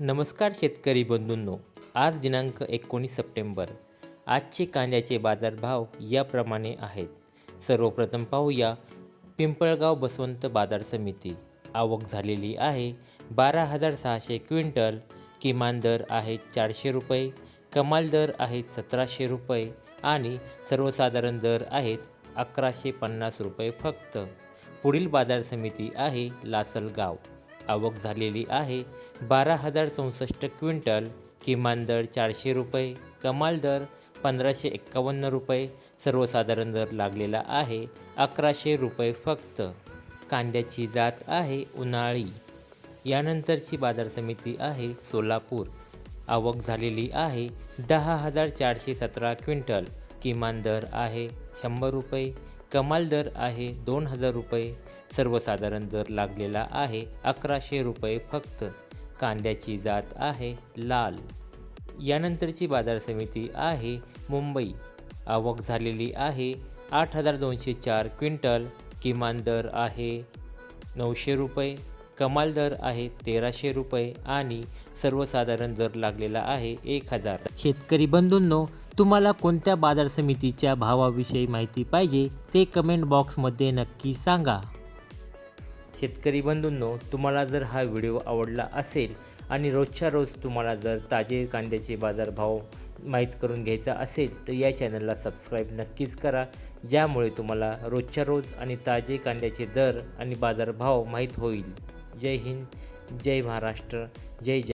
नमस्कार शेतकरी बंधूंनो आज दिनांक एकोणीस सप्टेंबर. आजचे कांद्याचे बाजारभाव याप्रमाणे आहेत. सर्वप्रथम पाहूया पिंपळगाव बसवंत बाजार समिती. आवक झालेली आहे. बारा हजार सहाशे क्विंटल. किमान दर आहे चारशे रुपये. कमाल दर आहे सतराशे रुपये. आणि सर्वसाधारण दर आहेत अकराशे पन्नास रुपये फक्त. पुढील बाजार समिती आहे लासलगाव. आवक झालेली आहे. बारा हजार चौसष्ट क्विंटल किमान दर चारशे रुपये कमाल दर पंधराशे एक्कावन्न रुपये सर्वसाधारण दर लागलेला आहे. अकराशे रुपये फक्त. कांद्याची जात आहे उन्हाळी. यानंतरची बाजार समिती आहे सोलापूर. आवक झालेली आहे दहा हजार चारशे सतरा क्विंटल. किमान दर आहे शंभर रुपये. कमाल दर आहे दोन हजार रुपये. सर्वसाधारण दर लागलेला आहे अकराशे रुपये फक्त. कांद्याची जात आहे लाल. यानंतरची बाजार समिती आहे मुंबई. आवक झालेली आहे आठ हजार दोनशे चार क्विंटल. किमान दर आहे नऊशे रुपये. कमाल दर आहे तेराशे रुपये आणि सर्वसाधारण दर लागलेला आहे एक हजार. शेतकरी बंधूंनो तुम्हाला कोणत्या बाजार समितीच्या भावाविषयी माहिती पाहिजे ते कमेंट बॉक्समध्ये नक्की सांगा. शेतकरी बंधूंनो तुम्हाला जर हा व्हिडिओ आवडला असेल आणि रोजच्या रोज तुम्हाला जर ताजे कांद्याचे बाजारभाव माहीत करून घ्यायचा असेल तर या चॅनलला सबस्क्राईब नक्कीच करा. ज्यामुळे तुम्हाला रोजच्या रोज आणि ताजे कांद्याचे दर आणि बाजारभाव माहीत होईल. जय हिंद जय महाराष्ट्र जय जय